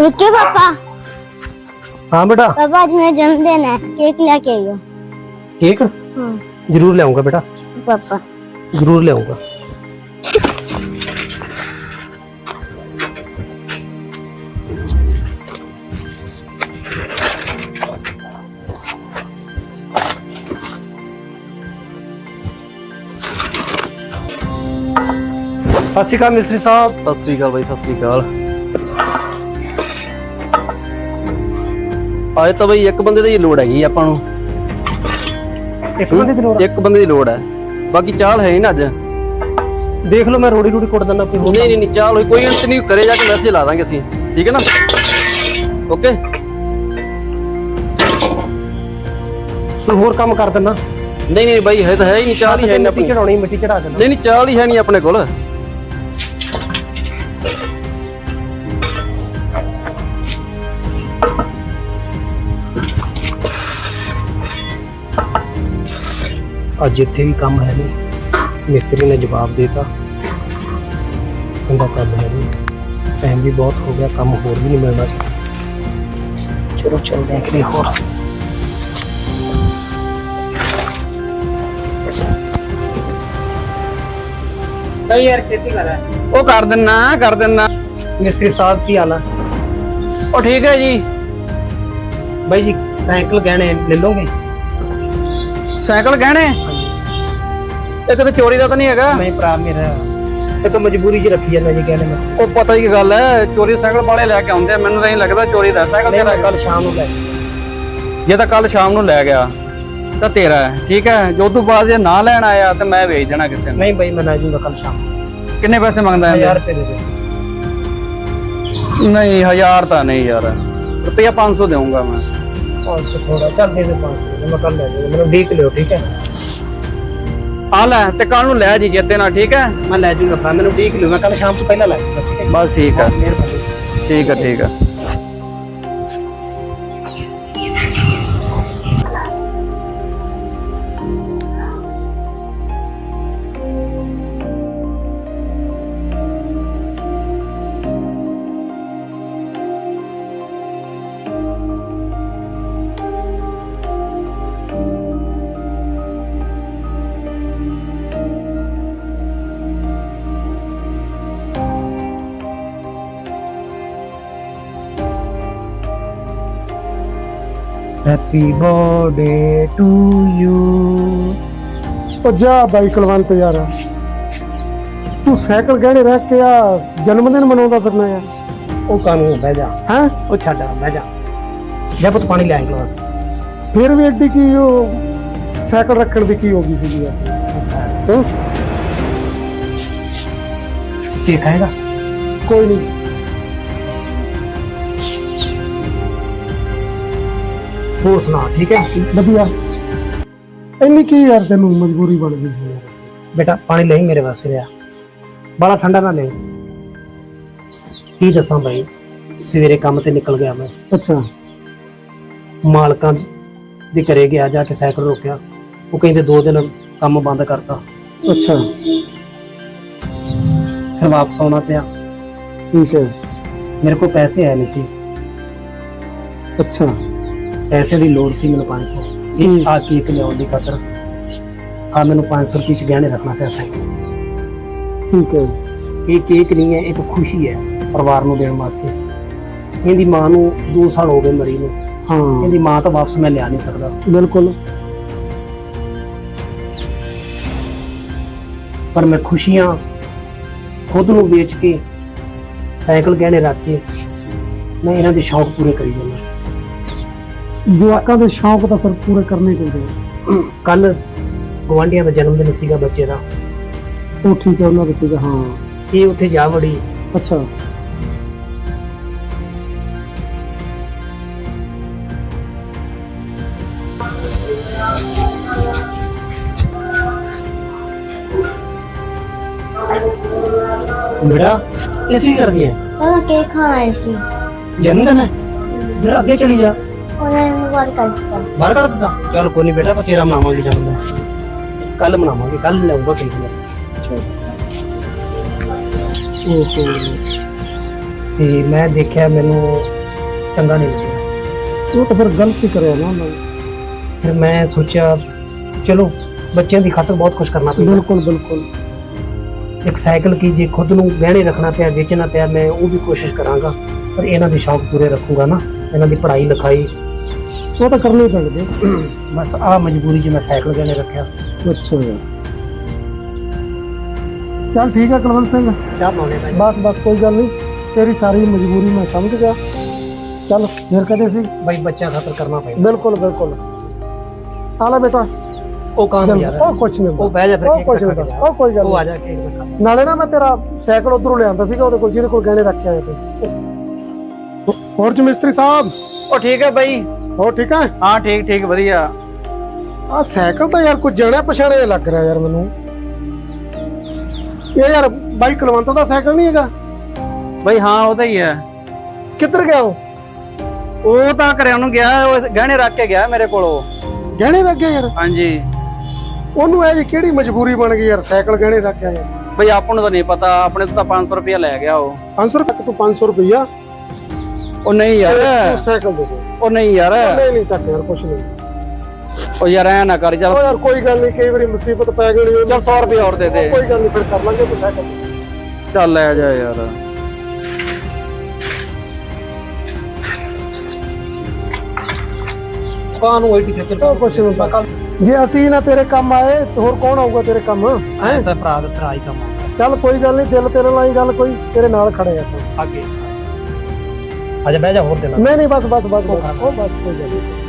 रुकिए पापा हाँ बेटा पापा आज मेरा जन्मदिन है केक लेके आइयो केक हाँ जरूर ले आऊंगा बेटा पापा जरूर ले आऊंगा ਸਤਿ ਸ਼੍ਰੀ ਅਕਾਲ ਮਿਸਤਰੀ ਸਾਹਿਬ। ਸਤਿ ਸ੍ਰੀ ਅਕਾਲ ਬਾਈ ਸਤਿ ਸ੍ਰੀ ਅਕਾਲ। ਆਏ ਤਾਂ ਬਈ ਇੱਕ ਬੰਦੇ ਦੀ ਲੋੜ ਹੈਗੀ ਆਪਾਂ ਨੂੰ। ਇੱਕ ਬੰਦੇ ਦੀ ਲੋੜ? ਇੱਕ ਬੰਦੇ ਦੀ ਲੋੜ ਹੈ। ਬਾਕੀ ਚਾਲ ਹੈ ਨਹੀਂ ਨਾ ਅੱਜ। ਦੇਖ ਲਓ ਮੈਂ ਰੋੜੀ ਰੋੜੀ ਕੁੱਟ ਦਿੰਦਾ ਕੋਈ ਹੋਰ। ਨਹੀਂ ਨਹੀਂ ਨਹੀਂ ਚਾਲ ਹੋਈ। ਕੋਈ ਅੰਤ ਨਹੀਂ ਕਰੇ ਜਾ ਕੇ ਮੈਸੇਜ ਲਾ ਦਾਂਗੇ ਅਸੀਂ। ਠੀਕ ਹੈ ਨਾ? ਓਕੇ ਕੋਈ ਹੋਰ ਕੰਮ ਕਰ ਦਿੰਦਾ। ਨਹੀਂ ਨਹੀਂ ਬਾਈ ਹੈ ਤਾਂ ਹੈ ਹੀ ਨਹੀਂ ਚਾਲ ਹੀ ਹੈ ਨਹੀਂ ਮਿੱਟੀ ਆਪਣੀ। ਚੜਾਉਣੀ ਮਿੱਟੀ ਚੜਾ ਦਿੰਦਾ। ਨਹੀਂ ਨਹੀਂ ਚਾਲ ਹੀ ਹੈ ਨਹੀਂ ਆਪਣੇ ਕੋਲ। ਅੱਜ ਇੱਥੇ ਵੀ ਕੰਮ ਹੈ ਨਹੀਂ। ਮਿਸਤਰੀ ਨੇ ਜਵਾਬ ਦੇਤਾ। ਕਹਿੰਦਾ ਕੰਮ ਹੈ ਨਹੀਂ। ਟਾਈਮ ਵੀ ਬਹੁਤ ਹੋ ਗਿਆ ਕੰਮ ਹੋਰ ਵੀ ਨਹੀਂ ਮਿਲਣਾ। ਚਲੋ ਚੱਲਦੇ ਹਾਂ ਕਿਤੇ ਹੋਰ। ਉਹ ਕਰ ਦਿੰਨਾ ਕਰ ਦਿੰਨਾ। ਮਿਸਤਰੀ ਸਾਹਿਬ ਕੀ ਹਾਲ ਹੈ ਉਹ ਠੀਕ ਹੈ ਜੀ। ਬਾਈ ਜੀ ਸਾਈਕਲ ਗਹਿਣੇ ਲੈ ਲੋਗੇ ਸਾਈਕਲ ਗਹਿਣੇ? ਇਹ ਕਿਤੇ ਚੋਰੀ ਦਾ ਤਾਂ ਨਹੀਂ ਹੈਗਾ? ਨਹੀਂ ਭਰਾ ਮੇਰਾ ਇਹ ਤਾਂ ਮਜਬੂਰੀ 'ਚ ਰੱਖੀ ਜਾਂਦਾ ਜੀ ਗਹਿਣੇ ਮੈਂ ਉਹ ਪਤਾ ਹੀ ਕੀ ਗੱਲ ਹੈ ਚੋਰੀ ਸਾਈਕਲ ਵਾਲੇ ਲੈ ਕੇ ਆਉਂਦੇ ਆ ਮੈਨੂੰ ਤਾਂ ਨਹੀਂ ਲੱਗਦਾ ਚੋਰੀ ਦਾ ਸਾਈਕਲ ਨਹੀਂ ਤੇਰਾ ਮੈਂ ਕੱਲ ਸ਼ਾਮ ਨੂੰ ਲੈ। ਜੇ ਤਾਂ ਕੱਲ ਸ਼ਾਮ ਨੂੰ ਲੈ ਗਿਆ ਤਾਂ ਤੇਰਾ ਹੈ ਠੀਕ ਹੈ? ਜੋ ਤੋਂ ਬਾਅਦ ਜੇ ਨਾ ਲੈਣ ਆਇਆ ਤਾਂ ਮੈਂ ਵੇਚ ਦੇਣਾ ਕਿਸੇ ਨੂੰ। ਨਹੀਂ ਬਾਈ ਮੈਂ ਲੈ ਜਾਊਂਗਾ ਕੱਲ ਸ਼ਾਮ ਨੂੰ। ਕਿੰਨੇ ਪੈਸੇ ਮੰਗਦਾ ਹੈ? 1000 ਰੁਪਏ ਦੇ ਦੇ। ਨਹੀਂ ਹਜ਼ਾਰ ਤਾਂ ਨਹੀਂ ਯਾਰ। ਰੁਪਇਆ 500 ਦੇਵਾਂਗਾ ਮੈਂ। 500 ਥੋੜਾ ਚੱਲ ਦੇ ਦੇ 500 ਮੈਂ ਕੱਲ ਲੈ ਜਾਊਂਗਾ ਮੈਨੂੰ ਡੀਕ ਲਿਓ ਠੀਕ ਹੈ? ਆ ਲੈ ਤੇ ਕੱਲ ਨੂੰ ਲੈ ਜੀ ਜਿੱਤੇ ਨਾਲ ਠੀਕ ਹੈ? ਮੈਂ ਲੈ ਜਾਊਂਗਾ ਭਰਾ ਮੈਨੂੰ ਡੀਕ ਲਿਓ ਮੈਂ ਕੱਲ ਸ਼ਾਮ ਤੋਂ ਪਹਿਲਾਂ ਲੈ ਜਾਊਂਗਾ ਠੀਕ ਹੈ? ਬਸ ਠੀਕ ਹੈ। ਮਿਹਰਬਾਨੀ। ਠੀਕ ਹੈ ਠੀਕ ਹੈ। ਹੈਪੀ ਬਰਥਡੇ ਟੂ ਯੂ ਉਹ ਜਾ ਬਾਈ ਕੁਲਵੰਤ ਯਾਰ। ਤੂੰ ਸਾਈਕਲ ਗਹਿਣੇ ਰੱਖ ਕੇ ਆ ਜਨਮ ਦਿਨ ਮਨਾਉਂਦਾ ਫਿਰਨਾ ਯਾਰ। ਉਹ ਕਾਨੂੰ ਬਹਿ ਜਾ। ਹੈ? ਉਹ ਛੱਡ ਬਹਿ ਜਾ। ਜਾ ਪੁੱਤ ਪਾਣੀ ਲੈ ਗਲਾਸ। ਫਿਰ ਵੀ ਐਡੀ ਕੀ ਉਹ ਸਾਈਕਲ ਰੱਖਣ ਦੀ ਕੀ ਹੋ ਗਈ ਸੀ ਯਾਰ। ਹੈਂ? ਕੀ ਖਾਏਗਾ? ਕੋਈ ਨਹੀਂ ਹੋਰ ਸੁਣਾ ਠੀਕ ਹੈ? ਵਧੀਆ। ਇੰਨੀ ਕੀ ਯਾਰ ਤੈਨੂੰ ਮਜਬੂਰੀ ਬਣ ਗਈ ਸੀ। ਬੇਟਾ ਪਾਣੀ ਲਈ ਮੇਰੇ ਵਾਸਤੇ ਰਿਆ ਬੜਾ ਠੰਡਾ ਨਾ ਲੈ। ਕੀ ਦੱਸਾਂ ਭਾਈ ਸਵੇਰੇ ਕੰਮ ਤੇ ਨਿਕਲ ਗਿਆ ਮੈਂ। ਅੱਛਾ। ਮਾਲਕਾਂ ਦੇ ਘਰੇ ਗਿਆ ਜਾ ਕੇ ਸਾਈਕਲ ਰੋਕਿਆ। ਉਹ ਕਹਿੰਦੇ ਦੋ ਦਿਨ ਕੰਮ ਬੰਦ ਕਰਤਾ। ਅੱਛਾ। ਫਿਰ ਵਾਪਸ ਆਉਣਾ ਪਿਆ। ਠੀਕ ਹੈ। ਮੇਰੇ ਕੋਲ ਪੈਸੇ ਹੈ ਨਹੀਂ ਸੀ। ਅੱਛਾ। ਪੈਸੇ ਦੀ ਲੋੜ ਸੀ ਮੈਨੂੰ 500 ਹੂੰ। ਇਹ ਆ ਕੇਕ ਲਿਆਉਣ ਦੀ ਖਾਤਰ ਆ ਮੈਨੂੰ 500 ਰੁਪਏ ਚ ਗਹਿਣੇ ਰੱਖਣਾ ਪਿਆ ਸਾਈਕਲ ਠੀਕ ਹੈ। ਇਹ ਕੇਕ ਨਹੀਂ ਹੈ ਇੱਕ ਖੁਸ਼ੀ ਹੈ ਪਰਿਵਾਰ ਨੂੰ ਦੇਣ ਵਾਸਤੇ। ਇਹਦੀ ਮਾਂ ਨੂੰ 2 ਸਾਲ ਹੋ ਗਏ ਮਰੀ ਨੂੰ। ਹਾਂ। ਇਹਦੀ ਮਾਂ ਤਾਂ ਵਾਪਸ ਮੈਂ ਲਿਆ ਨਹੀਂ ਸਕਦਾ। ਬਿਲਕੁਲ। ਪਰ ਮੈਂ ਖੁਸ਼ੀਆਂ ਖੁਦ ਨੂੰ ਵੇਚ ਕੇ ਸਾਈਕਲ ਗਹਿਣੇ ਰੱਖ ਕੇ ਮੈਂ ਇਹਨਾਂ ਦੇ ਸ਼ੌਕ ਪੂਰੇ ਕਰੀ ਜਾਂਦਾ। ਜਵਾਕਾਂ ਦੇ ਸ਼ੌਂਕ ਤਾਂ ਫਿਰ ਪੂਰੇ ਕਰਨੇ ਚਾਹੀਦੇ ਆ। ਕੱਲ ਗਵਾਂਢੀਆਂ ਦਾ ਜਨਮ ਦਿਨ ਸੀਗਾ ਬੱਚੇ ਦਾ ਉਹ ਠੀਕ ਹੈ ਉਹਨਾਂ ਦਾ ਸੀਗਾ ਹਾਂ ਇਹ ਉੱਥੇ ਜਾ ਵੜੀ ਅੱਛਾ ਬੇਟਾ ਇਹ ਕੀ ਕਰਦੀ ਹੈ ਉਹ ਕੇਕ ਖਾਣਾ ਸੀ ਜਨਮ ਦਿਨ ਹੈ ਜਰਾ ਅੱਗੇ ਚਲੀ ਜਾ ਬਾਹਰ ਕਰ ਦਿੱਤਾ। ਬਾਹਰ ਕੱਢ ਦਿੱਤਾ? ਚਲ ਕੋਈ ਬੇਟਾ ਆਪਾਂ ਤੇਰਾ ਬਣਾਵਾਂਗੇ ਜਾਂਦਾ ਕੱਲ ਬਣਾਵਾਂਗੇ ਕੱਲ ਲਿਆਉਂਗਾ ਕੇਕ ਮੈਂ ਓਹੋ ਤੇ ਮੈਂ ਦੇਖਿਆ ਮੈਨੂੰ ਚੰਗਾ ਨਹੀਂ ਲੱਗਿਆ। ਉਹ ਤਾਂ ਫਿਰ ਗਲਤੀ ਕਰਿਆ ਨਾ ਉਹਨਾਂ ਫਿਰ ਮੈਂ ਸੋਚਿਆ ਚਲੋ ਬੱਚਿਆਂ ਦੀ ਖਾਤਰ ਬਹੁਤ ਕੁਝ ਕਰਨਾ ਪਿਆ ਬਿਲਕੁਲ ਬਿਲਕੁਲ। ਇੱਕ ਸਾਈਕਲ ਕੀ ਜੇ ਖੁਦ ਨੂੰ ਗਹਿਣੇ ਰੱਖਣਾ ਪਿਆ ਵੇਚਣਾ ਪਿਆ ਮੈਂ ਉਹ ਵੀ ਕੋਸ਼ਿਸ਼ ਕਰਾਂਗਾ। ਪਰ ਇਹਨਾਂ ਦੇ ਸ਼ੌਕ ਪੂਰੇ ਰੱਖੂਗਾ ਨਾ। ਇਹਨਾਂ ਦੀ ਪੜ੍ਹਾਈ ਲਿਖਾਈ ਉਹ ਤਾਂ ਕਰਨੀ ਪੈਣਗੇ ਬਸ ਆ ਮਜਬੂਰੀ 'ਚ ਮੈਂ ਸਾਈਕਲ ਗਹਿਣੇ ਰੱਖਿਆ ਅੱਛਾ ਯਾਰ ਚੱਲ ਠੀਕ ਹੈ ਕੁਲਵੰਤ ਸਿੰਘ ਚਾਹ ਬਣਾਉਣੇ ਮੈਂ ਬਸ ਬਸ ਕੋਈ ਗੱਲ ਨਹੀਂ ਤੇਰੀ ਸਾਰੀ ਮਜਬੂਰੀ ਮੈਂ ਸਮਝ ਗਿਆ ਚੱਲ ਫਿਰ ਕਦੇ ਸੀ ਬਈ ਬੱਚਿਆਂ ਖਾਤਰ ਕਰਨਾ ਪੈਂਦਾ ਬਿਲਕੁਲ ਬਿਲਕੁਲ ਆ ਲੈ ਬੇਟਾ ਉਹ ਕੰਮ ਚੱਲ, ਯਾਰ ਉਹ ਕੁਛ ਨਹੀਂ ਉਹ ਬਹਿ ਜਾ ਫਿਰ ਉਹ ਕੇਕ ਕੁਛ ਖਾ ਨਹੀਂ ਕੇ ਜਾ। ਉਹ ਕੋਈ ਗੱਲ ਉਹ ਆ ਨਹੀਂ ਜਾ ਕੇ ਖਾ ਨਾਲੇ ਨਾ ਮੈਂ ਤੇਰਾ ਸਾਈਕਲ ਉਧਰੋਂ ਲਿਆਂਦਾ ਸੀਗਾ ਉਹਦੇ ਕੋਲ ਜਿਹਦੇ ਕੋਲ ਗਹਿਣੇ ਰੱਖ ਕੇ ਆਏ ਤੇ ਹੋਰ ਜੀ ਮਿਸਤਰੀ ਸਾਹਿਬ ਉਹ ਠੀਕ ਹੈ ਬਾਈ ਹੋਰ ਠੀਕ ਹੈ ਹਾਂ ਠੀਕ ਠੀਕ ਵਧੀਆ। ਆ ਸਾਈਕਲ ਤਾਂ ਯਾਰ ਕੁਝ ਜਣਿਆ ਪਛਾਣਿਆ ਲੱਗ ਰਿਹਾ ਯਾਰ ਮੈਨੂੰ। ਇਹ ਯਾਰ ਬਾਈ ਕੁਲਵੰਤ ਦਾ ਸਾਈਕਲ ਨਹੀਂ ਹੈਗਾ? ਬਾਈ ਹਾਂ ਉਹਦਾ ਹੀ ਹੈ। ਕਿੱਧਰ ਗਿਆ ਉਹ? ਉਹ ਤਾਂ ਘਰੇ ਉਹਨੂੰ ਗਿਆ ਉਹ ਗਹਿਣੇ ਰੱਖ ਕੇ ਗਿਆ ਮੇਰੇ ਕੋਲ ਉਹ। ਗਹਿਣੇ ਰੱਖ ਗਿਆ ਯਾਰ? ਹਾਂਜੀ। ਉਹਨੂੰ ਇਹ ਜੀ ਕਿਹੜੀ ਮਜਬੂਰੀ ਬਣ ਗਈ ਯਾਰ ਸਾਈਕਲ ਗਹਿਣੇ ਰੱਖਿਆ ਯਾਰ ਬਈ ਆਪਾਂ ਨੂੰ ਤਾਂ ਨਹੀਂ ਪਤਾ ਆਪਣੇ ਤੋਂ ਤਾਂ 500 ਰੁਪਇਆ ਲੈ ਗਿਆ ਉਹ। 500 ਰੁਪਏ ਤੂੰ 500 ਰੁਪਈਆ ਉਹ ਨਹੀਂ ਯਾਰ। ਤੂੰ ਸਾਈਕਲ ਦੇ ਦੇ। ਉਹ ਨਹੀਂ ਯਾਰ। ਨਹੀਂ ਨਹੀਂ ਚੱਕ ਯਾਰ ਕੁਛ ਨਹੀਂ। ਉਹ ਯਾਰ ਐ ਨਾ ਕਰ ਚੱਲ। ਉਹ ਯਾਰ ਕੋਈ ਗੱਲ ਨਹੀਂ ਕਈ ਵਾਰੀ ਮੁਸੀਬਤ ਪੈ ਗਈ ਚੱਲ 100 ਰੁਪਏ ਹੋਰ ਦੇ ਦੇ। ਕੋਈ ਗੱਲ ਨਹੀਂ ਫਿਰ ਕਰ ਲਾਂਗੇ ਤੂੰ ਸਾਈਕਲ। ਚੱਲ ਲੈ ਜਾ ਯਾਰ। ਕਾਂ ਨੂੰ ਉਹੀ ਟਿਕਟ ਚੱਲ ਉਹ ਕੁਛ ਨਹੀਂ। ਜੇ ਅਸੀਂ ਨਾ ਤੇਰੇ ਕੰਮ ਆਏ ਤੇ ਹੋਰ ਕੌਣ ਆਊਗਾ ਤੇਰੇ ਕੰਮ? ਐ ਤਾਂ ਭਰਾ ਹੀ ਕੰਮ ਆਉਂਦਾ ਚੱਲ ਕੋਈ ਗੱਲ ਨਹੀਂ ਦਿਲ ਤੇਰੇ ਨਾਲ ਹੀ ਗੱਲ ਕੋਈ ਤੇਰੇ ਨਾਲ ਖੜੇ ਆ। ਅੱਗੇ। ਅਜਾ ਬਹਿ ਜਾ ਹੋਰ ਦੇ ਨਾਲ ਨਹੀਂ ਨਹੀਂ ਬਸ ਬਸ ਬਸ ਬਸ। ਉਹ ਬਸ ਕੋਈ ਗੱਲ ਨਹੀਂ।